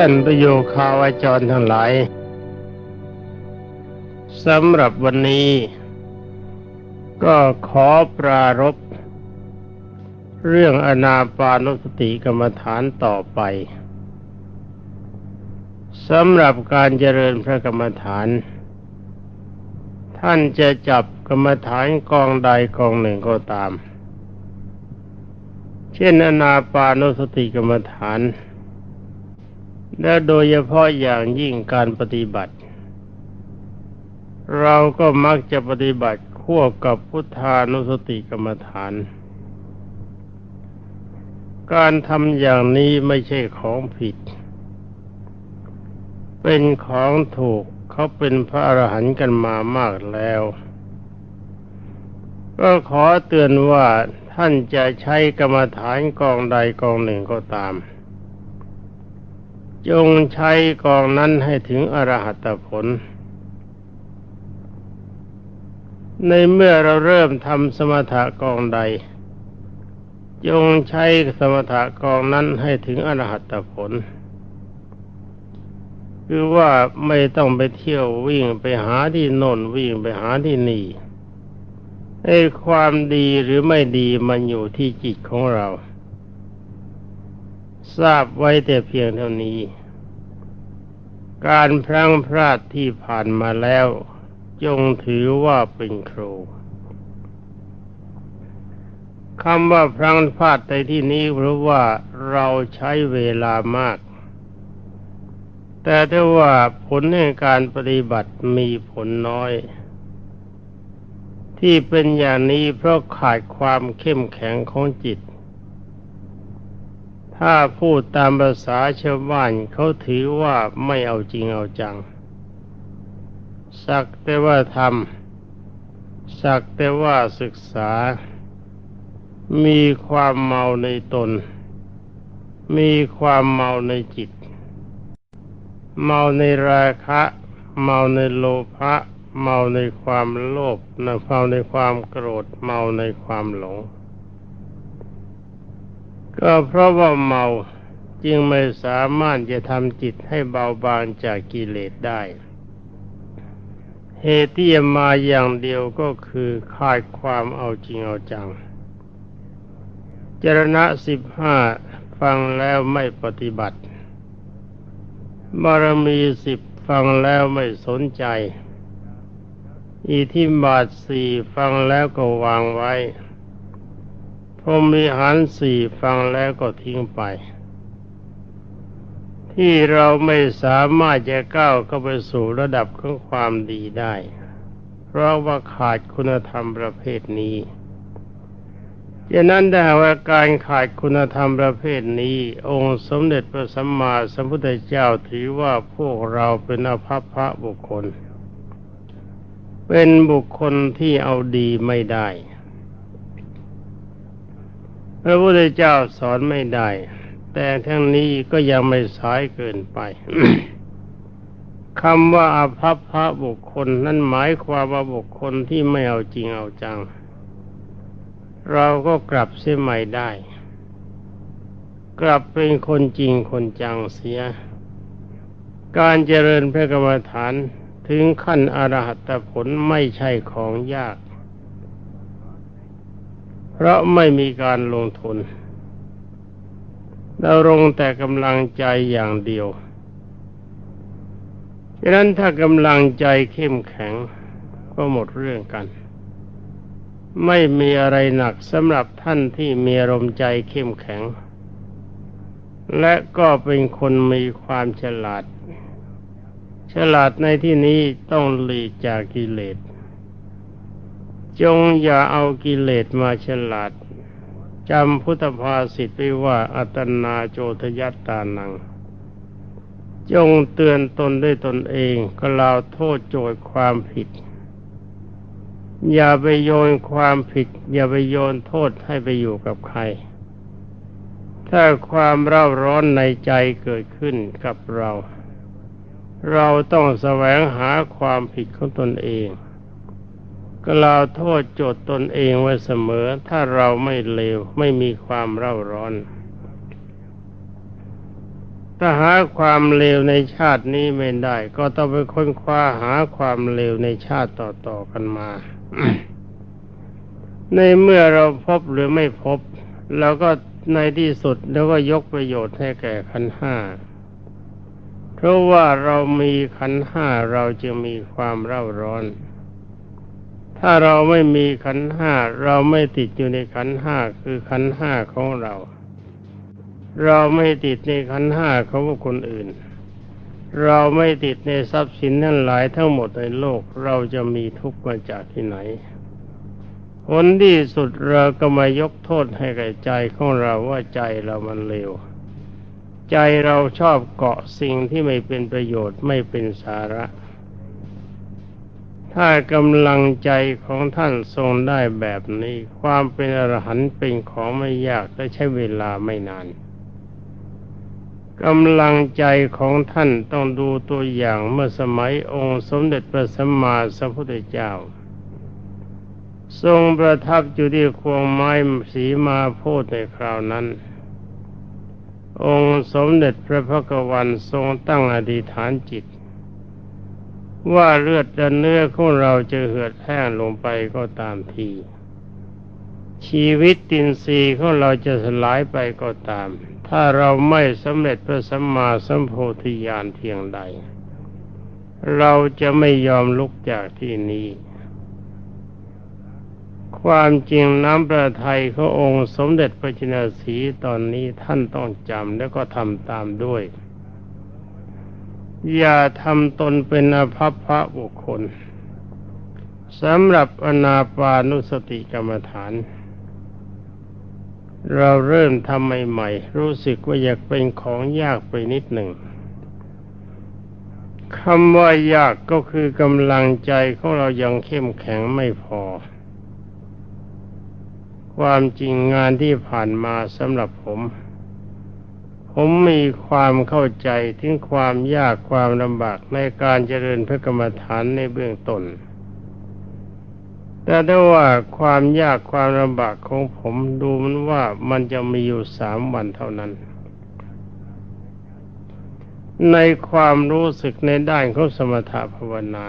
ท่านประโยคาวาจรทั้งหลายสำหรับวันนี้ ก็ขอปรารบเรื่องอนาปานุสติกรรมฐานต่อไปสำหรับการเจริญพระกรรมฐาน ท่านจะจับกรรมฐานกองใดกองหนึ่งก็ตาม เช่นอนาปานุสติกรรมฐาน และโดยเฉพาะอย่างยิ่งการปฏิบัติ เราก็มักจะปฏิบัติควบกับพุทธานุสติกรรมฐาน การทำอย่างนี้ไม่ใช่ของผิด เป็นของถูกเขาเป็นพระอรหันต์กันมามากแล้ว ก็ขอเตือนว่าท่านจะใช้กรรมฐานกองใดกองหนึ่งก็ตาม จงใช้กองนั้นให้ถึงอรหัตผล ในเมื่อเราเริ่มทำสมถะกองใด จงใช้สมถะกองนั้นให้ถึงอรหัตผล คือว่าไม่ต้องไปเที่ยววิ่งไปหาที่โน่นวิ่งไปหาที่นี่ไอ้ความดีหรือไม่ดีมันอยู่ที่จิตของเรา ทราบไว้แต่เพียงเท่านี้ การพลังพลาดที่ผ่านมาแล้ว จงถือว่าเป็นครูคำว่าพลังพลาดในที่นี้เพราะว่าเราใช้เวลามาก แต่ถ้าว่าผลในการปฏิบัติมีผลน้อย ที่เป็นอย่างนี้เพราะขาดความเข้มแข็งของจิต ถ้าพูดตามภาษาชาวบ้านเขาถือว่าไม่เอาจริงเอาจัง สักแต่ว่าทำสักแต่ว่าศึกษา มีความเมาในตน มีความเมาในจิต เมาในราคะ เมาในโลภะเมาในความโลภเมาในความโกรธ เมาในความหลง ก็เพราะว่าเมาจึงไม่สามารถจะทำจิตให้เบาบางจากกิเลสได้ เหตุที่จะมาอย่างเดียวก็คือขาดความเอาจริงเอาจัง จรณะสิบห้าฟังแล้วไม่ปฏิบัติ บารมีสิบฟังแล้วไม่สนใจอิทิบาทสี่ฟังแล้วก็วางไว้ รมีหารสี่ฟังแล้วก็ทิ้งไป ที่เราไม่สามารถจะก้าวเข้าไปสู่ระดับของความดีได้ เพราะว่าขาดคุณธรรมประเภทนี้ดังนั้นได้ว่าการขาดคุณธรรมประเภทนี้ องค์สมเด็จพระสัมมาสัมพุทธเจ้าถือว่าพวกเราเป็นอภัพพระบุคคล เป็นบุคคลที่เอาดีไม่ได้ ระพุทธเจ้าสอนไม่ได้ แต่ทั้งนี้ก็ยังไม่สายเกินไปคำว่าอภัพพระบุคคล นั้นหมายความว่าบุคคลที่ไม่เอาจริงเอาจัง เราก็กลับเสียใหม่ได้ กลับเป็นคนจริงคนจังเสีย การเจริญพระกรรมฐานถึงขั้นอรหัตผลไม่ใช่ของยาก เพราะไม่มีการลงทุนเราลงแต่กำลังใจอย่างเดียวดังนั้นถ้ากำลังใจเข้มแข็งก็หมดเรื่องกัน ไม่มีอะไรหนักสำหรับท่านที่มีอารมณ์ใจเข้มแข็ง และก็เป็นคนมีความฉลาด ฉลาดในที่นี้ต้องหลีกจากกิเลส จงอย่าเอากิเลสมาฉลาดจำพุทธภาษิตไว้ว่า อัตนาโจทยัตตานัง จงเตือนตนด้วยตนเองก็ลาวโทษโจทย์ความผิด อย่าไปโยนความผิด อย่าไปโยนโทษให้ไปอยู่กับใคร ถ้าความเร่าร้อนในใจเกิดขึ้นกับเรา เราต้องแสวงหาความผิดของตนเอง กล่าวโทษโจทย์ตนเองไว้เสมอ ถ้าเราไม่เลวไม่มีความเร่าร้อน ถ้าหาความเลวในชาตินี้ไม่ได้ ก็ต้องไปค้นคว้าหาความเลวในชาติต่อๆกันมา ในเมื่อเราพบหรือไม่พบเราก็ในที่สุดแล้วก็ยกประโยชน์ให้แก่ขันห้าเพราะว่าเรามีขันห้าเราจะมีความเร่าร้อน ถ้าเราไม่มีขันห้าเราไม่ติดอยู่ในขันห้าคือขันห้าของเรา เราไม่ติดในขันห้าของคนอื่น เราไม่ติดในทรัพย์สินนั่นหลายทั้งหมดในโลกเราจะมีทุกข์มาจากที่ไหนผลที่สุดเราก็มายกโทษให้แก่ใจของเราว่าใจเรามันเลวใจเราชอบเกาะสิ่งที่ไม่เป็นประโยชน์ไม่เป็นสาระ ถ้ากำลังใจของท่านทรงได้แบบนี้ ความเป็นอรหันต์เป็นของไม่ยากและใช้เวลาไม่นานกำลังใจของท่านต้องดูตัวอย่างเมื่อสมัยองค์สมเด็จพระสัมมาสัมพุทธเจ้า ทรงประทับอยู่ที่ควงไม้สีมาโพธในคราวนั้น องค์สมเด็จพระพักวันทรงตั้งอธิษฐานจิต ว่าเลือดและเนื้อของเราจะเหือดแห้งลงไปก็ตามที ชีวิตตินทรีย์ของเราจะสลายไปก็ตาม ถ้าเราไม่สำเร็จพระสัมมาสัมโพธิญาณเพียงใด เราจะไม่ยอมลุกจากที่นี้ ความจริงน้ำประทัยขององค์สมเด็จพระจินสีตอนนี้ท่านต้องจำแล้วก็ทำตามด้วย อย่าทำตนเป็นอภัพพระบุคคลสำหรับอนาปานุสติกรรมฐาน เราเริ่มทำใหม่ๆ รู้สึกว่าอยากเป็นของยากไปนิดหนึ่งคำว่ายากก็คือกำลังใจของเรายังเข้มแข็งไม่พอ ความจริงงานที่ผ่านมาสำหรับผม ผมมีความเข้าใจถึงความยากความลำบากในการเจริญพระกรรมฐานในเบื้องต้นแต่ได้ว่าความยากความลำบากของผมดูมันว่ามันจะมีอยู่สามวันเท่านั้น ในความรู้สึกในด้านของสมถภาวนา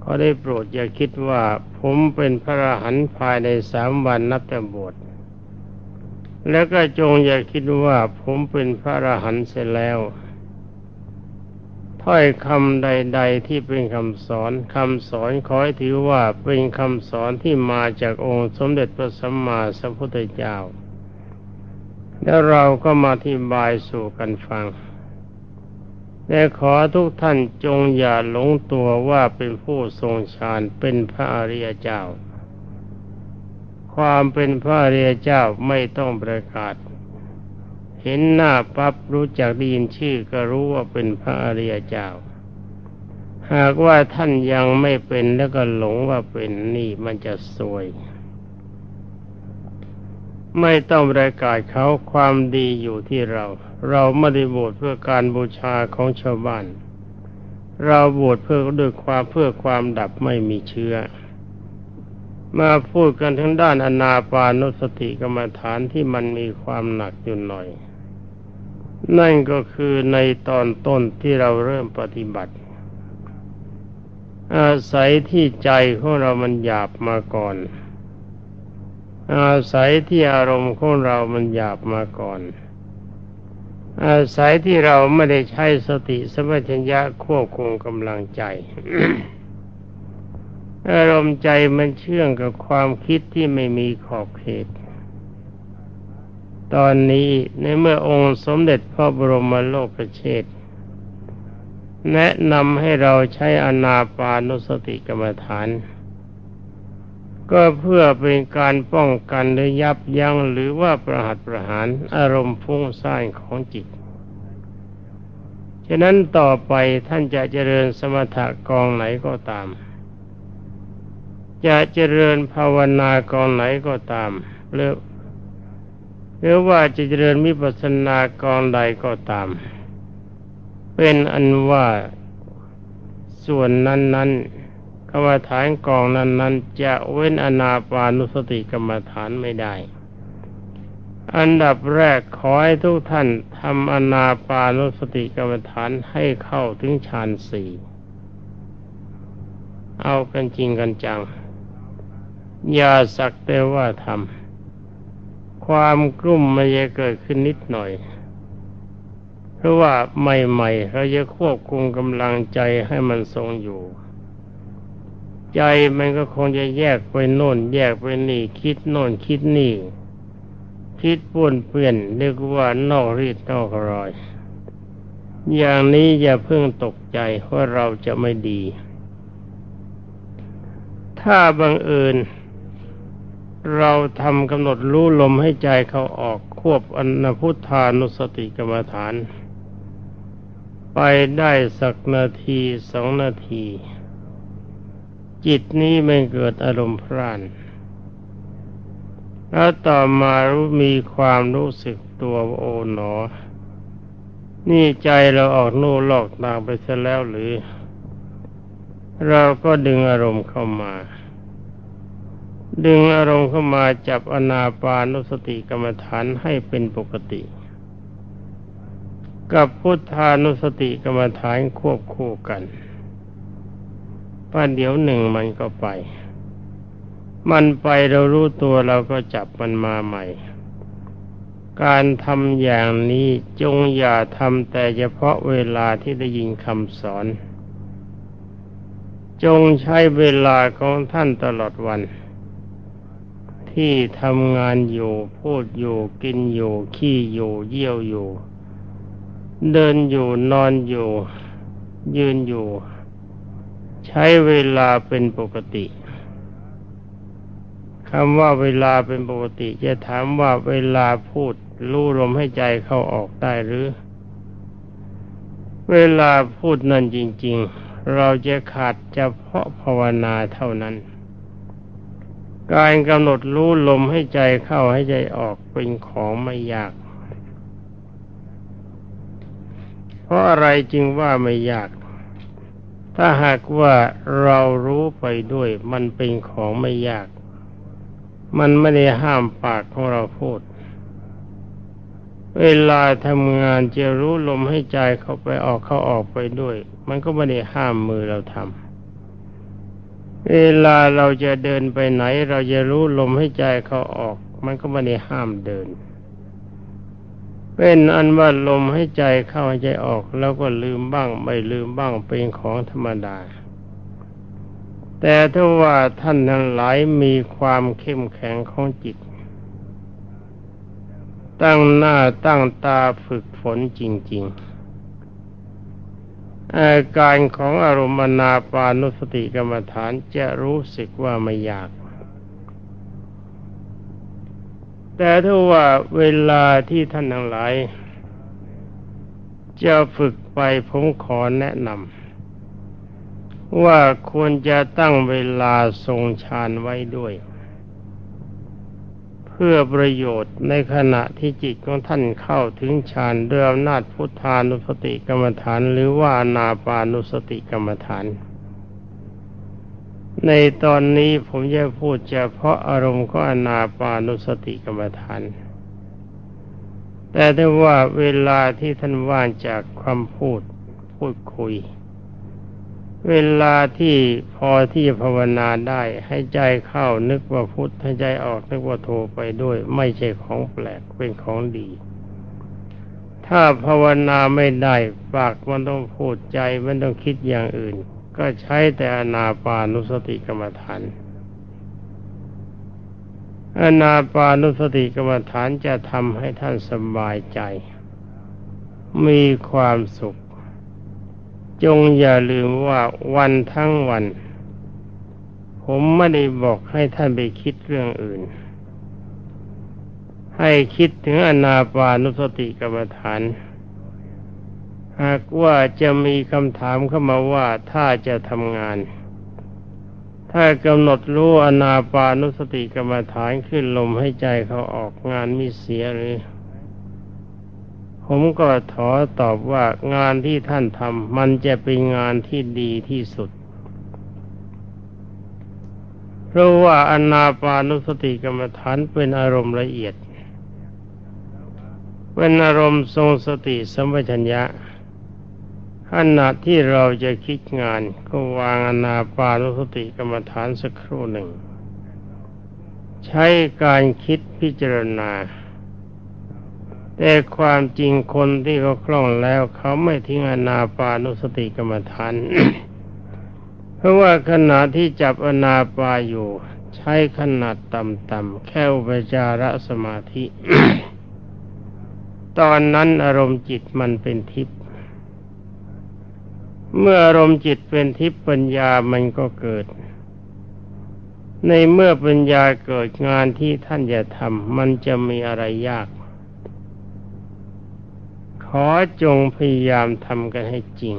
เขอได้โปรดอย่าคิดว่าผมเป็นพระอรหันต์ภายในสามวันนับแต่บวช แล้วก็จงอย่าคิดว่าผมเป็นพระอรหันต์เสร็จแล้ว ถ้อยคำใด ๆ ที่เป็นคำสอนคำสอนขอให้ถือว่าเป็นคำสอนที่มาจากองค์สมเด็จพระสัมมาสัมพุทธเจ้า แล้วเราก็มาอธิบายสู่กันฟังและขอทุกท่านจงอย่าหลงตัวว่าเป็นผู้ทรงฌานเป็นพระอริยเจ้า ความเป็นพระอริยเจ้าไม่ต้องประกาศ เห็นหน้าปั๊บรู้จักได้ยินชื่อก็รู้ว่าเป็นพระอริยเจ้า หากว่าท่านยังไม่เป็นแล้วก็หลงว่าเป็นนี่มันจะสวย ไม่ต้องประกาศเขาความดีอยู่ที่เรา เราไม่ได้บวชเพื่อการบูชาของชาวบ้าน เราบวชเพื่อด้วยความเพื่อความดับไม่มีเชื้อ มาพูดกันทั้งด้านอนาปานุสติกรรมฐานที่มันมีความหนักอยู่หน่อย นั่นก็คือในตอนต้นที่เราเริ่มปฏิบัติ อาศัยที่ใจของเรามันหยาบมาก่อน อาศัยที่อารมณ์ของเรามันหยาบมาก่อน อาศัยที่เราไม่ได้ใช้สติสมัชัญญะควบคุมกำลังใจ อารมณ์ใจมันเชื่องกับความคิดที่ไม่มีขอบเขต ตอนนี้ในเมื่อองค์สมเด็จพระบรมโลกพระเชษแนะนำให้เราใช้อนาปานุสติกรรมฐาน ก็เพื่อเป็นการป้องกันหรือยับยั้งหรือว่าประหัตประหาร อารมณ์ฟุ้งซ่านของจิต ฉะนั้นต่อไปท่านจะเจริญสมถะกองไหนก็ตาม จะเจริญภาวนากองไหนก็ตามหรือหรือว่าจะเจริญมิปัสสนากองใดก็ตาม เป็นอันว่าส่วนนั้นๆกรรมฐานกองนั้น ๆ จะเว้นอนาปานุสติกรรมฐานไม่ได้ อันดับแรกขอให้ทุกท่านทำอนาปานุสติกรรมฐานให้เข้าถึงฌานสี่เอากันจริงกันจัง อย่าสักแต่ว่าทำความกลุ่มมันจะเกิดขึ้นนิดหน่อย เพราะว่าใหม่ๆเราจะควบคุมกำลังใจให้มันทรงอยู่ ใจมันก็คงจะแยกไปโน่น แยกไปนี่ คิดโน่นคิดนี่ คิดป้วนเปื่อนเรียกว่านอกรีดนอกรอย อย่างนี้อย่าเพิ่งตกใจว่าเราจะไม่ดีถ้าบังเอิญ เราทำกำหนดรู้ลมให้ใจเขาออกควบอนพุทธานุสติกรรมฐาน ไปได้สักนาทีสองนาที จิตนี้ไม่เกิดอารมณ์พรานแล้วต่อมารู้มีความรู้สึกตัวโอ๋หนอ นี่ใจเราออกนู่ลอกตางไปซะแล้วหรือ เราก็ดึงอารมณ์เข้ามา ดึงอารมณ์เข้ามาจับอนาปานุสติกรรมฐานให้เป็นปกติ กับพุทธานุสติกรรมฐานควบคู่กันป้าเดี๋ยวหนึ่งมันก็ไป มันไปเรารู้ตัวเราก็จับมันมาใหม่ การทำอย่างนี้จงอย่าทำแต่เฉพาะเวลาที่ได้ยินคำสอน จงใช้เวลาของท่านตลอดวัน ที่ทำงานอยู่ พูดอยู่ กินอยู่ ขี้อยู่ เยี่ยวอยู่ เดินอยู่นอนอยู่ ยืนอยู่ ใช้เวลาเป็นปกติคำว่าเวลาเป็นปกติ จะถามว่าเวลาพูดรู้ลมให้ใจเข้าออกได้หรือ เวลาพูดนั่นจริง ๆ เราจะขาดเฉพาะภาวนาเท่านั้น การกำหนดรู้ลมให้ใจเข้าให้ใจออกเป็นของไม่ยาก เพราะอะไรจึงว่าไม่ยาก ถ้าหากว่าเรารู้ไปด้วยมันเป็นของไม่ยาก มันไม่ได้ห้ามปากของเราพูด เวลาทำงานจะรู้ลมให้ใจเข้าไปออกเข้าออกไปด้วย มันก็ไม่ได้ห้ามมือเราทำ เวลาเราจะเดินไปไหน เราจะรู้ลมให้ใจเขาออก มันก็ไม่ได้ห้ามเดิน เป็นอันว่าลมให้ใจเข้าใใจออก แล้วก็ลืมบ้าง ไม่ลืมบ้างเป็นของธรรมดา แต่ถ้าว่าท่านทั้งหลายมีความเข้มแข็งของจิต ตั้งหน้าตั้งตาฝึกฝนจริง ๆ อาการของอารมณ์นาปานุสติกรรมฐานจะรู้สึกว่าไม่ยาก แต่ถ้าว่าเวลาที่ท่านทั้งหลาย จะฝึกไปผมขอแนะนำว่าควรจะตั้งเวลาทรงฌานไว้ด้วย พื่อประโยชน์ในขณะที่จิตของท่านเข้าถึงฌานด้วยอำนาจพุทธานุสติกรรมฐาน หรือว่านาปานุสติกรรมฐาน ในตอนนี้ผมจะพูดเฉพาะอารมณ์ของอนาปานุสติกรรมฐาน แต่ถ้าว่าเวลาที่ท่านว่างจากความพูดพูดคุย เวลาที่พอที่จะภาวนาได้ ให้ใจเข้านึกว่าพุทธให้ใจออกนึกว่าโทไปด้วย ไม่ใช่ของแปลกเป็นของดี ถ้าภาวนาไม่ได้ปากมันต้องพูดใจมันต้องคิดอย่างอื่น ก็ใช้แต่อนาปานุสติกรรมฐานอนาปานุสติกรรมฐานจะทำให้ท่านสบายใจ มีความสุข จงอย่าลืมว่าวันทั้งวัน ผมไม่ได้บอกให้ท่านไปคิดเรื่องอื่น ให้คิดถึงอนาปานุสติกรรมฐาน หากว่าจะมีคำถามเข้ามาว่าถ้าจะทำงาน ถ้ากำหนดรู้อนาปานุสติกรรมฐานขึ้นลมให้ใจเขาออกงานมีเสียหรือ ผมก็ขอตอบว่างานที่ท่านทำมันจะเป็นงานที่ดีที่สุด เพราะว่าอนาปานุสติกรรมฐานเป็นอารมณ์ละเอียด เป็นอารมณ์ทรงสติสัมปชัญญะขณะที่เราจะคิดงานก็วางอนาปานุสติกรรมฐานสักครู่หนึ่ง ใช้การคิดพิจารณา แต่ความจริงคนที่เขาคล่องแล้วเขาไม่ทิ้งอนาปานุสติกรรมฐาน เพราะว่าขณะที่จับอนาปาอยู่ ใช้ขนาดต่ำๆแค่อุปจารสมาธิ ตอนนั้นอารมณ์จิตมันเป็นทิพย์เมื่ออารมณ์จิตเป็นทิพย์ปัญญามันก็เกิด ในเมื่อปัญญาเกิดงานที่ท่านจะทำมันจะมีอะไรยาก ขอจงพยายามทำกันให้จริง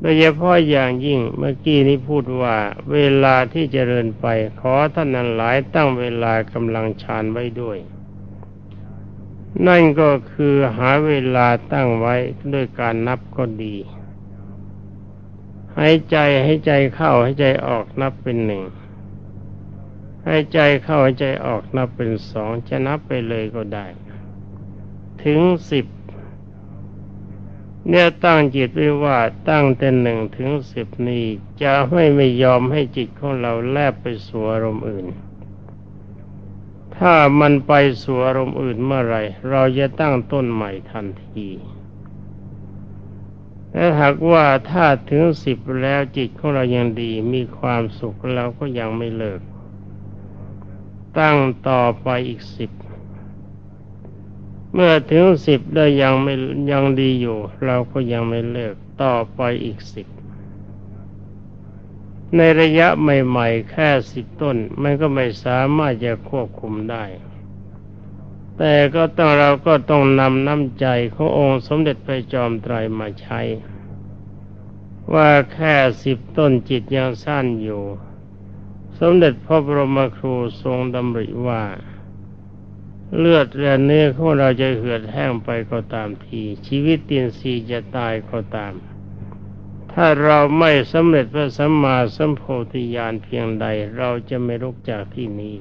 โดยเฉพาะอย่างยิ่งเมื่อกี้นี้พูดว่า เวลาที่จเจริญไป ขอท่านนั้นหลายตั้งเวลากำลังฌานไว้ด้วย นั่นก็คือหาเวลาตั้งไว้ด้วยการนับก็ดีหายใจให้ใจเข้าให้ใจออกนับเป็นหนึ่งให้ใจเข้าให้ใจออกนับเป็นสองจะนับไปเลยก็ได้ ถึงสิบเนี่ยตั้งจิตไว้ว่าตั้งแต่หนึ่งถึงสิบนี้จะไม่ไม่ยอมให้จิตของเราแลบไปสู่อารมณ์อื่น ถ้ามันไปสู่อารมณ์อื่นเมื่อไรเราจะตั้งต้นใหม่ทันทีและหากว่าถ้าถึงสิบแล้วจิตของเรายังดีมีความสุขเราก็ยังไม่เลิก ตั้งต่อไปอีกสิบ เมื่อถึงสิบได้ยังไม่ยังดีอยู่ เราก็ยังไม่เลิกต่อไปอีกสิบในระยะใหม่ ๆ แค่สิบต้น มันก็ไม่สามารถจะควบคุมได้ แต่ก็ต้องเราก็ต้องนำน้ำใจขององค์สมเด็จพระจอมไตรมาใช้ ว่าแค่สิบต้นจิตยังสั้นอยู่ สมเด็จพระบรมครูทรงดำริว่า เลือดและเนื้อของเราจะเหือดแห้งไปก็ตามที ชีวิตตีนซีจะตายก็ตาม ถ้าเราไม่สำเร็จพระสัมมาสัมโพธิญาณเพียงใด เราจะไม่ลุกจากที่นี้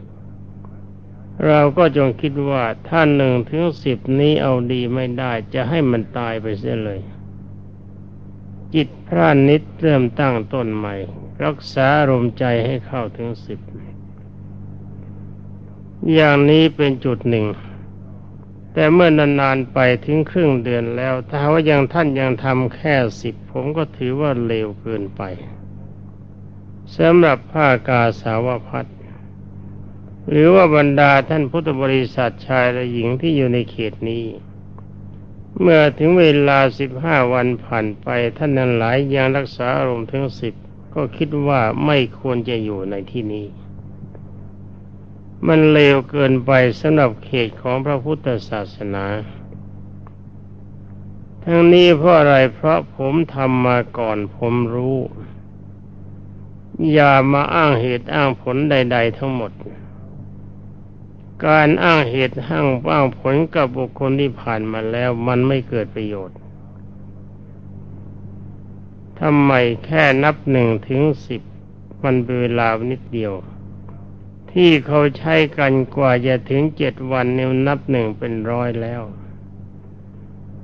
เราก็จงคิดว่าถ้าหนึ่งถึงสิบนี้เอาดีไม่ได้จะให้มันตายไปเสียเลย จิตพระนิดเริ่มตั้งต้นใหม่ รักษาอารมใจให้เข้าถึงสิบ อย่างนี้เป็นจุดหนึ่ง แต่เมื่อนานๆไปถึงครึ่งเดือนแล้ว ถ้าว่ายังท่านยังทำแค่สิบผมก็ถือว่าเร็วเกินไปสำหรับผ้ากาสาวพัดหรือว่าบรรดาท่านพุทธบริษัทชายและหญิงที่อยู่ในเขตนี้ เมื่อถึงเวลาสิบห้าวันผ่านไปท่านนั้นหลายยังรักษาอารมณ์ถึงสิบก็คิดว่าไม่ควรจะอยู่ในที่นี้ มันเลวเกินไปสำหรับเขตของพระพุทธศาสนา ทั้งนี้เพราะอะไรเพราะผมทำมาก่อนผมรู้ อย่ามาอ้างเหตุอ้างผลใด ๆ ทั้งหมด การอ้างเหตุอ้างอ้างผลกับบุคคลที่ผ่านมาแล้วมันไม่เกิดประโยชน์ทำไมแค่นับหนึ่งถึงสิบมันเป็นเวลานิดเดียว ที่เขาใช้กันกว่าจะถึงเจ็ดวันเนี่ยนับหนึ่งเป็นร้อยแล้ว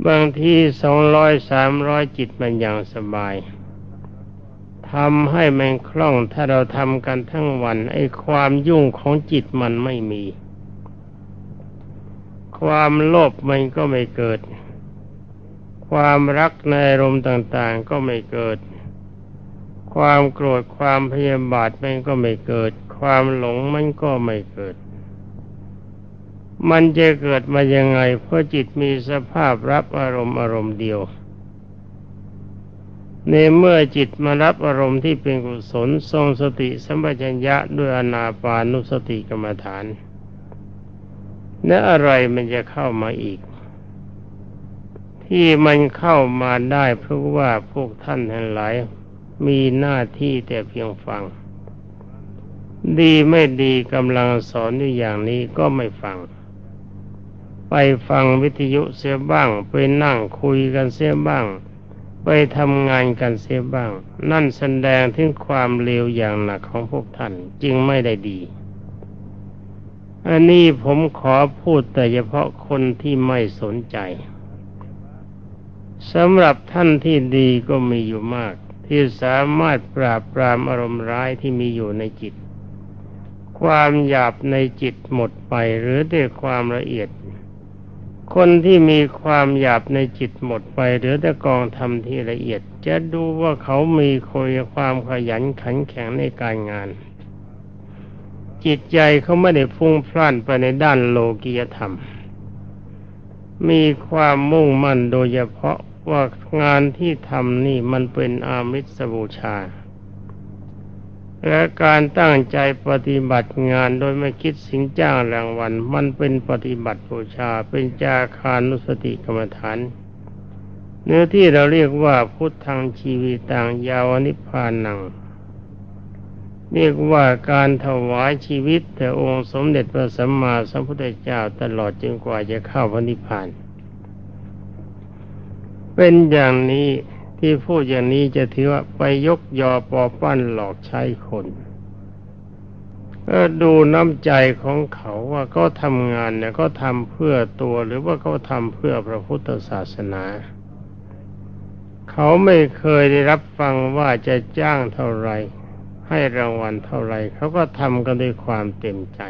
บางทีสองร้อยสามร้อยจิตมันอย่างสบายทำให้มันคล่องถ้าเราทำกันทั้งวัน ไอ้ความยุ่งของจิตมันไม่มี ความโลภมันก็ไม่เกิด ความรักในอารมณ์ต่างๆก็ไม่เกิด ความโกรธความพยาบาทมันก็ไม่เกิด ความหลงมันก็ไม่เกิด มันจะเกิดมายังไง เพราะจิตมีสภาพรับอารมณ์อารมณ์เดียว ในเมื่อจิตมารับอารมณ์ที่เป็นกุศลทรงสติสัมปชัญญะด้วยอนาปานุสติกรรมฐานและอะไรมันจะเข้ามาอีก ที่มันเข้ามาได้เพราะว่าพวกท่านทั้งหลายมีหน้าที่แต่เพียงฟัง ดีไม่ดีกำลังสอนอยู่อย่างนี้ก็ไม่ฟัง ไปฟังวิทยุเสียบ้าง ไปนั่งคุยกันเสียบ้าง ไปทำงานกันเสียบ้าง นั่นแสดงถึงความเลวอย่างหนักของพวกท่านจึงไม่ได้ดีอันนี้ผมขอพูดแต่เฉพาะคนที่ไม่สนใจสำหรับท่านที่ดีก็มีอยู่มาก ที่สามารถปราบปรามอารมณ์ร้ายที่มีอยู่ในจิต ความหยาบในจิตหมดไปหรือด้วยความละเอียด คนที่มีความหยาบในจิตหมดไป หรือแต่กองทำที่ละเอียด จะดูว่าเขามีคุยความขยันขันแข็งในการงาน จิตใจเขาไม่ได้ฟุ้งพล่านไปในด้านโลกียธรรม มีความมุ่งมั่นโดยเฉพาะว่างานที่ทำนี่มันเป็นอามิสบูชา และการตั้งใจปฏิบัติงานโดยไม่คิดสิ่งจ้างรางวัลมันเป็นปฏิบัติบูชาเป็นจาคานุสติกรรมฐาน เนื้อที่เราเรียกว่าพุทธังชีวิตังยาวนิพพานัง เรียกว่าการถวายชีวิตแต่องค์สมเด็จพระสัมมาสัมพุทธเจ้าตลอดจนกว่าจะเข้าพระนิพพาน เป็นอย่างนี้ ที่พูดอย่างนี้จะถือว่าไปยกยอปอปั้นหลอกใช้คนก็ดูน้ำใจของเขาว่าเขาทำงานเนี่ยเขาทำเพื่อตัวหรือว่าเขาทำเพื่อพระพุทธศาสนา เขาไม่เคยได้รับฟังว่าจะจ้างเท่าไรให้รางวัลเท่าไรเขาก็ทำกันด้วยความเต็มใจ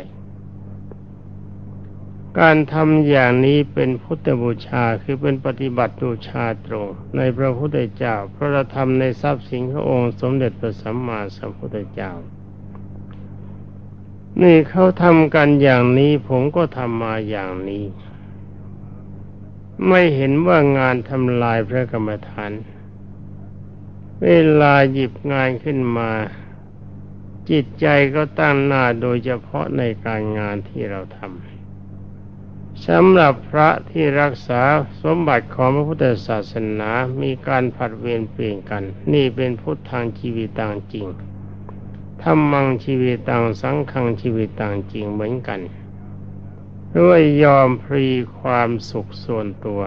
การทำอย่างนี้เป็นพุทธบูชาคือเป็นปฏิบัติบูชาตรง ในพระพุทธเจ้า พระธรรมในทรัพย์สินขององค์สมเด็จพระสัมมาสัมพุทธเจ้า นี่เขาทำกันอย่างนี้ผมก็ทำมาอย่างนี้ ไม่เห็นว่างานทำลายพระกรรมฐาน เวลาหยิบงานขึ้นมา จิตใจก็ตั้งหน้าโดยเฉพาะในการงานที่เราทำ สำหรับพระที่รักษาสมบัติของพระพุทธศาสนามีการผัดเวรเปลี่ยนกัน นี่เป็นพุทธทางชีวิตต่างจริงธรรมังชีวิตต่างสังขังชีวิตต่างจริงเหมือนกันด้วยยอมพรีความสุขส่วนตัว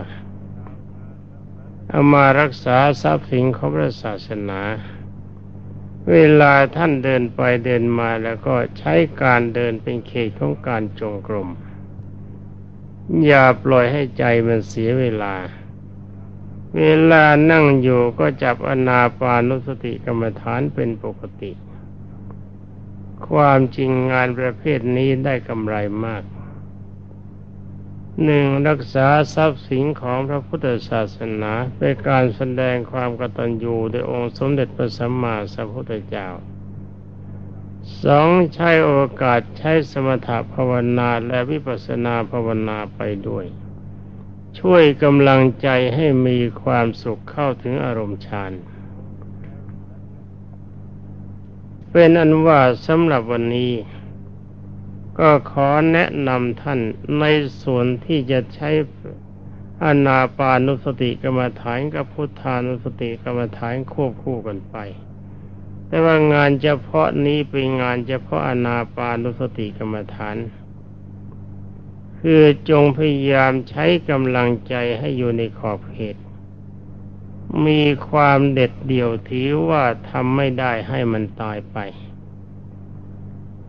เอามารักษาทรัพย์สินของพระศาสนา เวลาท่านเดินไปเดินมาแล้วก็ใช้การเดินเป็นเขตของการจงกรม อย่าปล่อยให้ใจมันเสียเวลา เวลานั่งอยู่ก็จับอนาปานุสติกรรมฐานเป็นปกติ ความจริงงานประเภทนี้ได้กำไรมากหนึ่งรักษาทรัพย์สินของพระพุทธศาสนาเป็นการแสดงความกตัญญูโดยองค์สมเด็จพระสัมมาสัมพุทธเจ้า สองใช้โอกาสใช้สมถะภาวนาและวิปัสสนาภาวนาไปด้วย ช่วยกำลังใจให้มีความสุขเข้าถึงอารมณ์ฌานเป็นอันว่าสำหรับวันนี้ ก็ขอแนะนำท่านในส่วนที่จะใช้อนาปานุสติกรรมฐานกับพุทธานุสติกรรมฐานควบคู่กันไป แต่ว่างานเฉพาะนี้เป็นงานเฉพาะอนาปานุสติกรรมฐาน คือจงพยายามใช้กำลังใจให้อยู่ในขอบเขต มีความเด็ดเดี่ยวถือว่าทำไม่ได้ให้มันตายไป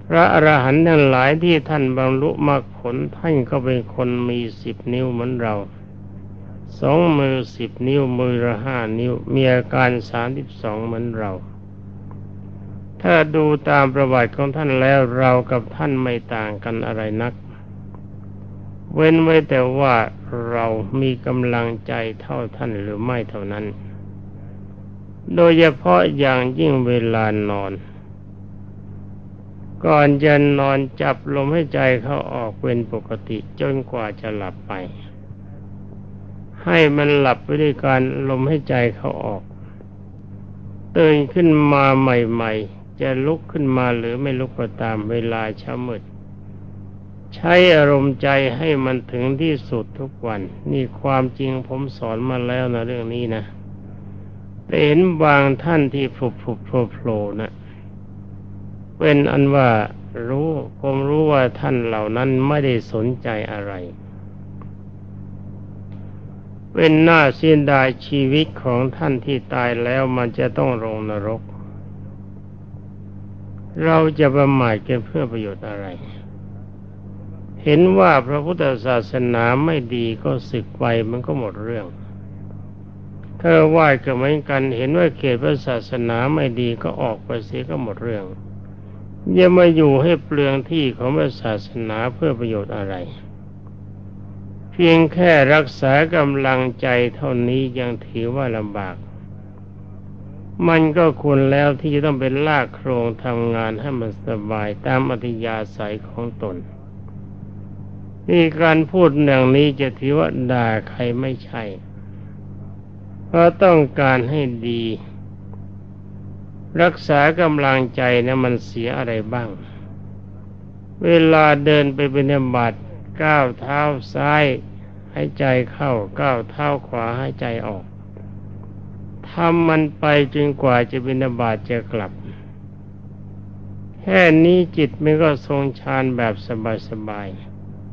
พระอรหันต์ทั้งหลายที่ท่านบรรลุมรรคผลท่านก็เป็นคนมีสิบนิ้วเหมือนเราสองมือสิบนิ้วมือละห้านิ้ว มีอาการสามสิบสองเหมือนเรา ถ้าดูตามประวัติของท่านแล้วเรากับท่านไม่ต่างกันอะไรนัก เว้นไว้แต่ว่าเรามีกำลังใจเท่าท่านหรือไม่เท่านั้น โดยเฉพาะอย่างยิ่งเวลานอน ก่อนจะนอนจับลมให้ใจเขาออกเป็นปกติจนกว่าจะหลับไป ให้มันหลับไปด้วยการลมให้ใจเขาออกตื่นขึ้นมาใหม่ๆ จะลุกขึ้นมาหรือไม่ลุกก็ตามเวลาเช้ามืดใช้อารมณ์ใจให้มันถึงที่สุดทุกวัน นี่ความจริงผมสอนมาแล้วนะเรื่องนี้นะแต่เห็นบางท่านที่ผุบผุบโผล่โผล่นะเป็นอันว่ารู้ผมรู้ว่าท่านเหล่านั้นไม่ได้สนใจอะไรเป็นหน้าเสียดายชีวิตของท่านที่ตายแล้วมันจะต้องลงนรก เราจะประมาทกันเพื่อประโยชน์อะไร เห็นว่าพระพุทธศาสนาไม่ดีก็สึกไปมันก็หมดเรื่องถ้าไหว้ก็เหมือนกันเห็นว่าเขตพระศาสนาไม่ดีก็ออกไปเสียก็หมดเรื่องอย่ามาอยู่ให้เปลืองที่ของพระศาสนาเพื่อประโยชน์อะไร เพียงแค่รักษากำลังใจเท่านี้ยังถือว่าลำบาก มันก็ควรแล้วที่จะต้องเป็นลากโครงทำงานให้มันสบายตามอัธยาศัยของตน นี่การพูดอย่างนี้จะถือว่าด่าใครไม่ใช่ เพราะต้องการให้ดี รักษากำลังใจนะมันเสียอะไรบ้าง เวลาเดินไปเป็นบัตก้าวเท้าซ้าย ใหายใจเข้าก้าวเท้าขวาใหายใจออก ทำมันไปจนกว่าจะบินาบาตจะกลับ แค่นี้จิตมันก็ทรงฌานแบบสบาย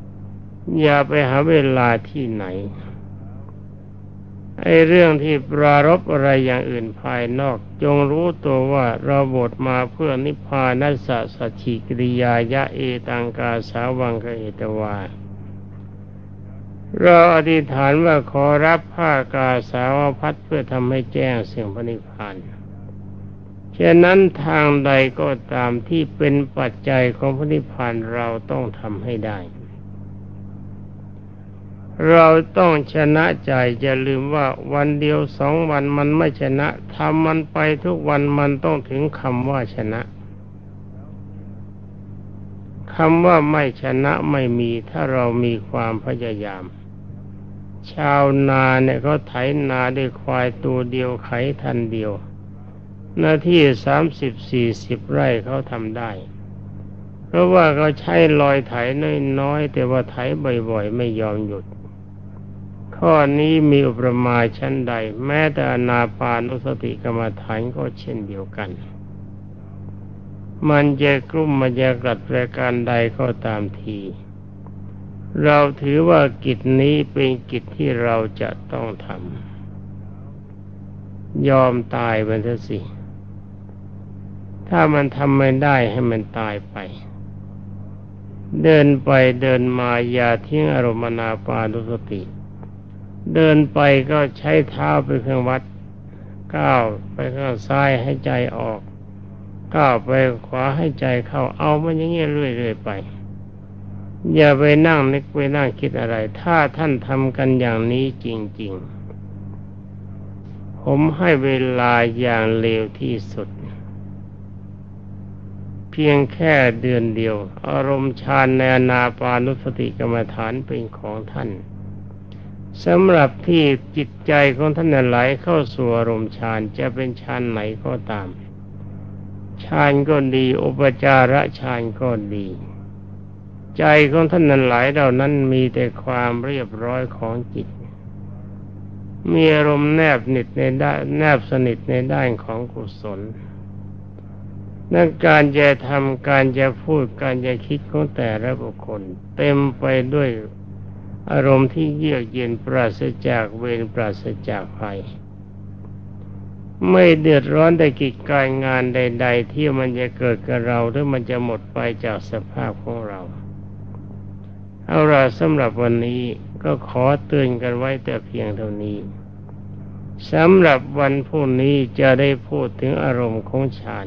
ๆ อย่าไปหาเวลาที่ไหน ไอ้เรื่องที่ปรารบอะไรอย่างอื่นภายนอก จงรู้ตัวว่าเราบทมาเพื่อนิพพานัสสะสัจฉิกิริยายะเอตังกาสาวังกเอตวา เราอธิษฐานว่าขอรับผ้ากาสาวพัดเพื่อทำให้แจ้งเสียงพระนิพพานฉะนั้นทางใดก็ตามที่เป็นปัจจัยของพระนิพพานเราต้องทำให้ได้ เราต้องชนะใจอย่าลืมว่าวันเดียวสองวันมันไม่ชนะทำมันไปทุกวันมันต้องถึงคำว่าชนะคำว่าไม่ชนะไม่มีถ้าเรามีความพยายาม ชาวนาเนี่ยเขาไถนาด้วยควายตัวเดียวไขทันเดียว หน้าที่สามสิบสี่สิบไร่เขาทำได้ เพราะว่าเขาใช้ลอยไถน้อยๆแต่ว่าไถบ่อยๆ ไม่ยอมหยุด ข้อนี้มีอุปมาชั้นใด แม้แต่อนาปานุสติกรรมฐานก็เช่นเดียวกัน มันจะกลุ่มมันจะกลัดรายการใดก็ตามที เราถือว่ากิจนี้เป็นกิจที่เราจะต้องทำยอมตายไปเถอะสิ ถ้ามันทำไม่ได้ให้มันตายไป เดินไปเดินมาอย่าทิ้งอารมณ์นาปานุสติ เดินไปก็ใช้เท้าเป็นเครื่องวัดก้าวไปข้างซ้ายให้ใจออกก้าวไปขวาให้ใจเข้าเอามันอย่างเงี้ยเรื่อยๆไป อย่าไปนั่งนึกไปนั่งคิดอะไร ถ้าท่านทำกันอย่างนี้จริง ๆ ผมให้เวลาอย่างเร็วที่สุด เพียงแค่เดือนเดียว อารมณ์ฌานในอนาปานุสติกรรมฐานเป็นของท่านสำหรับที่จิตใจของท่านไหลเข้าสู่อารมณ์ฌานจะเป็นฌานไหนก็ตามฌานก็ดี อุปจาระฌานก็ดี ใจของท่านนั้นไหลเหล่านั้นมีแต่ความเรียบร้อยของจิต มีอารมณ์แนบนิดในด้านแนบสนิทในด้านของกุศลนั่นการจะทำการจะพูดการจะคิดของแต่ละบุคคล เต็มไปด้วยอารมณ์ที่เยือกเย็นปราศจากเวรปราศจากภัย ไม่เดือดร้อนใดกิจการงานใด ๆ ที่มันจะเกิดกับเราหรือมันจะหมดไปจากสภาพของเรา เอาละสำหรับวันนี้ก็ขอเตือนกันไว้แต่เพียงเท่านี้สำหรับวันพรุ่งนี้จะได้พูดถึงอารมณ์ของฌาน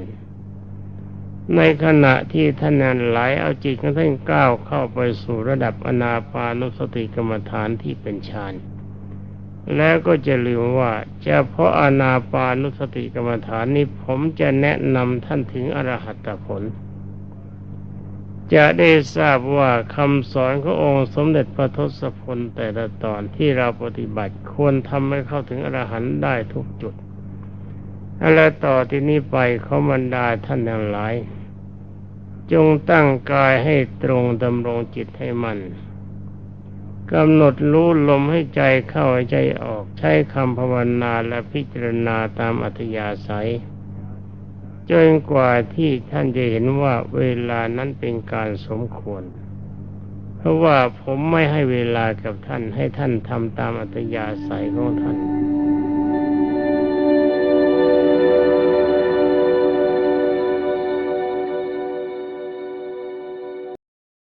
ในขณะที่ท่านนั้นไหลเอาจิตของท่านก้าวเข้าไปสู่ระดับอนาปานุสติกรรมฐานที่เป็นฌานแล้วก็จะลืมว่าเฉพาะอนาปานุสติกรรมฐานนี้ผมจะแนะนำท่านถึงอรหัตผล จะได้ทราบว่าคำสอนขององค์สมเด็จพระทศพลแต่ละตอนที่เราปฏิบัติควรทำให้เข้าถึงอรหันต์ได้ทุกจุด และต่อที่นี้ไปเขาบรรดาท่านทั้งหลาย จงตั้งกายให้ตรงดำรงจิตให้มันกำหนดรู้ลมให้ใจเข้าใจออกใช้คำภาวนาและพิจารณาตามอัธยาศัย จนกว่าที่ท่านจะเห็นว่าเวลานั้นเป็นการสมควร เพราะว่าผมไม่ให้เวลากับท่านให้ท่านทำตามอัตยาศัยของท่าน